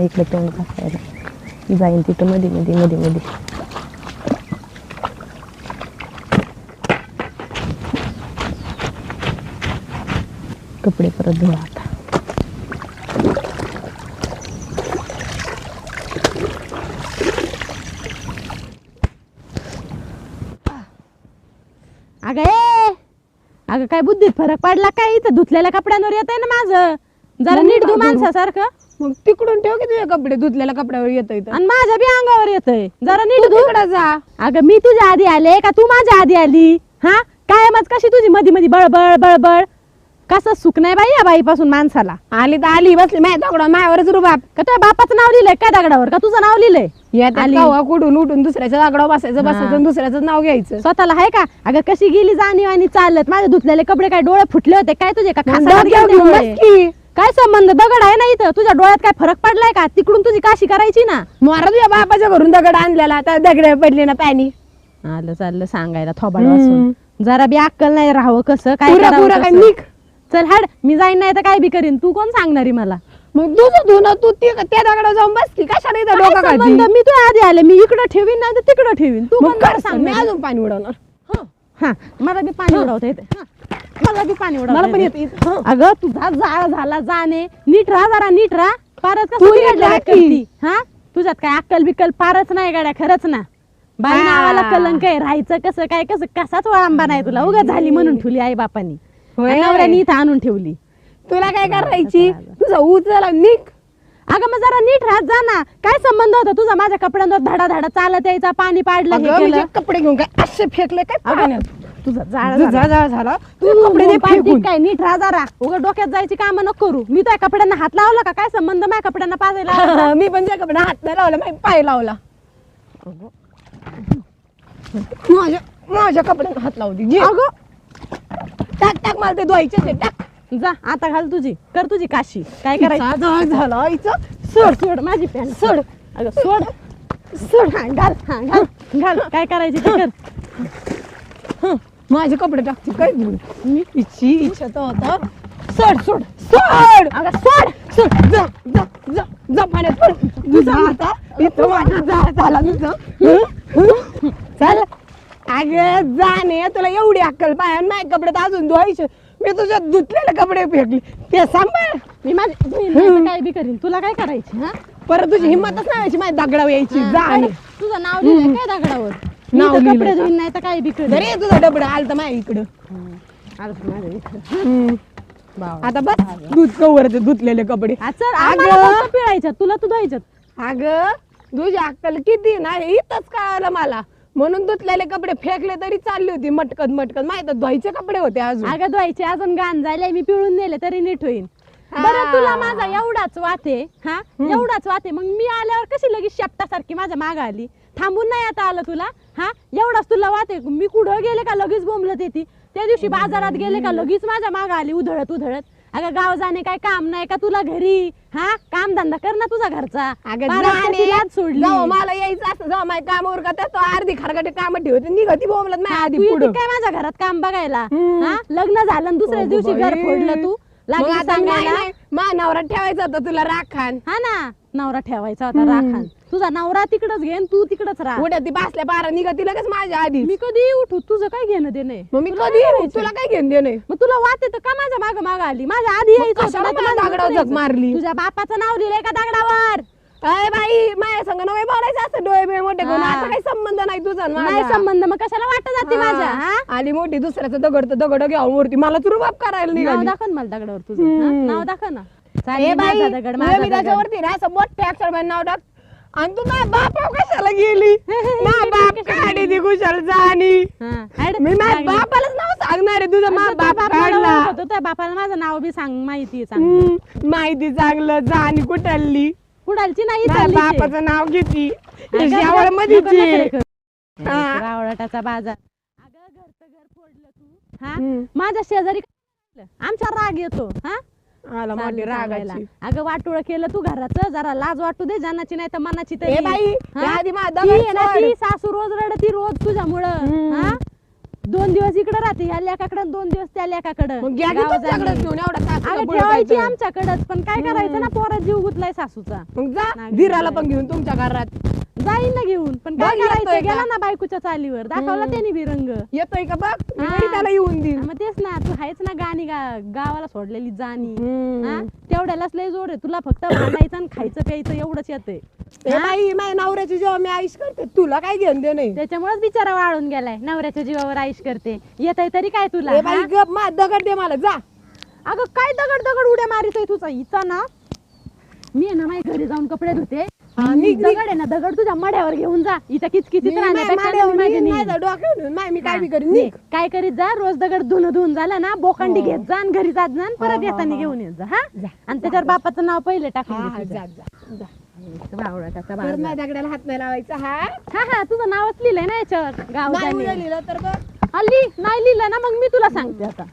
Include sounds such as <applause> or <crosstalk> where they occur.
ना इकडे तोंड टाकायला जाईन तिथं मध्ये मध्ये मध्ये मध्ये कपडे परत धुवा आता. अगं ए! अगं काय बुद्धीत फरक पडला काय? इथं धुतलेल्या कपड्यांवर येत ना माझं. जरा नीट धु? माणसासारखं. मग तिकडून ठेव की तुझे कपडे धुतलेल्या कपड्यावर येत इथं. आणि माझ्या बी अंगावर येतय. जरा नीट धु. तिकडं जा. अगं मी तुझ्या आधी आले का तू माझ्या आधी आली? हा? कायमच कशी तुझी मधी मधी बळबळ बळबळ? कसं सुख नाही बाई या बाईपासून माणसाला? आली तर आली बसली. माझ्या दगडा मायावरच रुबाब का तुझ्या बापाचं नाव लिहिलंय काय दगडावर? का तुझं नाव लिहिलंय? येतात आली. कुठून उठून दुसऱ्याच्या दगडावर बसायचं बसायचं आणि दुसऱ्याचं नाव घ्यायचं. स्वतःला आहे का? अगं कशी गेली जाणीव आणि चालत? माझे धुतलेले कपडे काय डोळे फुटले होते? काय तुझे? का खासावर डोक्यावर गेलते घेऊन डोळे? बस की. काय संबंध? दगड आहे ना इथं? तुझ्या डोळ्यात काय फरक पडलाय का? तिकडून तुझी काशी करायची ना? मारा तुझ्या बापाच्या घरून दगड आणलेला. आता दगड पडली ना पाणी. आलं चाललं सांगायला थोबाड वाचून जरा बी अक्कल नाही राहावं कसं? काय पुरा करावं पुरा काय कसं? निघ. चल हाड मी जाईन नाही तर काय बी करीन. तू कोण सांगणारी मला? मग तुझं धुणं तू ते त्या दगडावर जाऊन बस की कशाला इथं काय डोका संबंध? काढती? मी तुझ्या आधी आले. मी इकडं ठेवीन नाही तर तिकडं ठेवीन. तू मग कोण मला कर. सांग, मी सांगणार? अजून पाणी उडवणार. हं, हा मला बी पाणी उडवता येते मला बी पाणी मला उडवता पण येते. अगं तुझा झाला जाणे. नीट राहा जरा नीट राहा. फारच तू कसं नीट बिघडलेलं राहा की. करती हा? तुझ्यात काय अक्कल बिक्कल फारच नाही गाड्या खरंच ना. बाई. नावाला कलंक आहे राहायचं कसं काय कसं कसाच वळांबा नाही तुला. उगा झाली म्हणून ठेवली आई बापानी. नवऱ्याने इथं आणून ठेवली. तुला काय करायची. तुझा उचला निघ. अगं मग जरा नीट राहत जा ना. काय संबंध होता तुझा? माझ्या कपड्यांवर धडा धडा चालत यायचा पाणी पाडलं कपडे घेऊन काय असे फेकले काय तुझा जाळ तुझा. जाळ झाला? तू कपडे दे फेकून. काय नीट राहा जरा. उगा डोक्यात जायची काम नको करू. मी त्या कपड्यांना हात लावला का? काय संबंध माझ्या कपड्यांना पाजायला मी पण त्या कपडे हात नाही लावला माझ्या पाय लावला. माझ्या माझ्या कपड्यात हात लावली घे. अगं. टाक टाक मला ते धुवायचे ते टाक. जा आता घाल तुझी. कर तुझी काशी. काय करायचं? तिचा जाळ झाला आईचा सोड सोड माझी पॅन्ट सोड. अगं सोड. सोड. हा, घाल. हा, घाल. घाल. काय करायची ते कर. माझे कपडे टाकते काय घेऊन मी इच्छी इच्छा तर होता सोड सोड सोड! अगं सोड सोड! जा जा जा जा पाण्यात पड. तुझा आता इथं माझा जाळ झाला तुझं. चल. अगं जाणे तुला एवढी अक्कल पाय माझे कपडे तर अजून धुवायचे. मी तुझ्या धुतलेले कपडे फेकले. ते सांभाळ. मी माझी मी नाही काय बी करीन. तुला काय करायची हा? परत तुझी हिंमतच नाही व्हायची माझ्या दगडावर यायची. जा आणि? तुझं नाव लिहिलंय काय दगडावर? मी नाव तर लिहिलंय कपडे का? धुईन नाही तर काय बी करीन अरे तुझा डबडा आलता माझ्या इकडं आलं तर माझ्या इकडं. बावा. आता बस दूध कवर ते धुतलेले कपडे अगं. पिळायच्यात तुला तू धुवायच्यात अगं तुझी अक्कल किती ना हे इथंच कळालं मला म्हणून धुतलेले कपडे फेकले तरी चालली होती मटकत मटकत माहीत धुवायचे कपडे होते अजून अगं धुवायचे अजून गाण जायला मी पिळून नेले तरी नीट होईल. बरं तुला माझा एवढाच वाते हा? एवढाच वाते मग मी आल्यावर कशी लगेच शेपटासारखी माझ्या माग आली? थांबून नाही आता आलं तुला? हा? एवढाच तुला वाते मी कुठं गेले का लगेच बोंबलत येते? त्या दिवशी बाजारात गेले का लगेच माझ्या माग आली उधळत उधळत? अगं गाव जाणे काय काम नाही का तुला घरी? हा? काम धंदा कर ना तुझा घरचा. अगं पारात जाणे, कशी लाज सोडली. जेव्हा मला यायचं जेव्हा माझ्या कामावर का तो अर्धी खरगटे काम ठेवते. निघती बोमलत माझ्या आधी तू येते पुढं. काय माझ्या घरात काम बघायला? हम्म. हा? लग्न झालं आणि दुसऱ्या अगं दिवशी घर बाई. फोडलं तू? मग लागली आता नाही, सांगायला नाही, मा नवरा ठेवायचा होता तुला राखान हा ना नवरा ठेवायचा होता. राखान तुझा नवरा तिकडच घे आणि तू तिकडच राहा. उद्या ती बासल्या पारा निघती लगेच माझ्या आधी मी कधी उठू? तुझं काय घेणं देणे मग मी कधी येऊ? तुला काय घेऊन दे नाही मग तुला वाट येतं का माझ्या माग माग आली? माझ्या आधी यायचं होतं, कशाला नाहीतर मला माझ्या दगडावर यायचं. मारली? तुझ्या बापाचं नाव लिहिलंय का दगडावर? संग नव्हे बोलायचं असतं डोळे बिळे मोठे करून. हा. आता काही संबंध नाही तुझा आणि नाही. संबंध मग कशाला वाटत जाते हा. माझ्या हा? आली मोठी दुसऱ्याचं दगड तर दगड घ्यावं मूर्ती मला तुरु बाप करायला नाव निघाली. दाखव ना मला दगडावर तुझं हा? हम्म. नाव दाखव ना. ए चालेल, बाई माझा दगड तुझ्या माझा मी दगड. त्याच्यावरती ना असं मोठ्या अक्षर नाव टाक. आणि तू माझ्या बापा कशाला गेली? <laughs> बाप काढी ती कुशाल जाणी. हा. ऍड मी माझ्या लागली. बापालाच नाव सांगणार आहे. तुझं मा असं त्या बाप काढला. त्या बापाला माझं नाव बी सांग माहिती सांग हम्म, माहिती चांगलं. जाणी कुठली? कुडालची नाही माझ्या चालली ती. बापाचं नाव करू. हा. रावळाटाचा बाजार अगं घरचं घर फोडलं तू हा हम्म. माझ्या शेजारी काय झालं? आमचा राग येतो हा आला मोठी चालली सांगायला. रागाची अगं वाटोळ केलं तू घराचं जरा लाज वाटू दे जनाची नाही तर मनाची ए बाई हा? या आधी माझा ती दगड आहे ना, सोड. ती सासू रोज रडती रोज तुझ्यामुळं हम्म. हा दोन दिवस इकडे राहते ह्या लेकाकडे दोन दिवस त्या लेकाकडे मग घ्या की घेऊन एवढा ठेवायची. आमच्याकडच पण काय करायचं ना पोरात जीव गुतलाय सासूचा मग जा धीराला. पण घेऊन तुमच्या घरात जाईन ना घेऊन पण काय बघ, येतोय करायचं का? गेला ना बायकोच्या चालीवर दाखवला हम्म. त्याने बी रंग येतोय का बघ मी हा. त्याला येऊन देईन मग तेच आहेच ना गाणी गा- गावाला सोडलेली जाणी. हा? तेवढ्यालाच लय जोर आहे. तुला फक्त भांडायचं आणि खायचं प्यायचं एवढंच येतंय. ए बाई माझ्या नवऱ्याची जेव्हा मी आईश करते तुला काय घेऊन दे नाही त्याच्यामुळेच बिचारा वाळून गेलाय. नवऱ्याच्या जीवावर आईश करते. येत तरी काय तुला बाई हा? गप मा दगड दे मला जा. अगं काय दगड दगड उड्या मारितोय तुझा? इथं ना मी आहे ना माझ्या घरी जाऊन कपडे धुते. हा, निघ, निघ. दगड आहे ना दगड तुझ्या मड्यावर घेऊन जा इथं किचकिचीत मी माझ्या मी डोक्यावर माय काय निघ. निघ. काय करीत जा रोज दगड धुणं धुवून झालं ना बोखंडी हो. घेत जा आणि घरी जात जा आणि हा, परत हा, येताना. घेऊन येत जा हा आणि त्याच्यावर बापाचं नाव पहिले हा टाकून हा दे तुझं. जा जा जा भावड्याचा तर बाजार. माझ्या दगडाला हात नाही लावायचा हा हा हा तुझं नावच लिहिलंय ना याच्यावर नाही गाव लिहिलं तर बघ लिह नाही लिहिलं ना मग मी तुला सांगते आता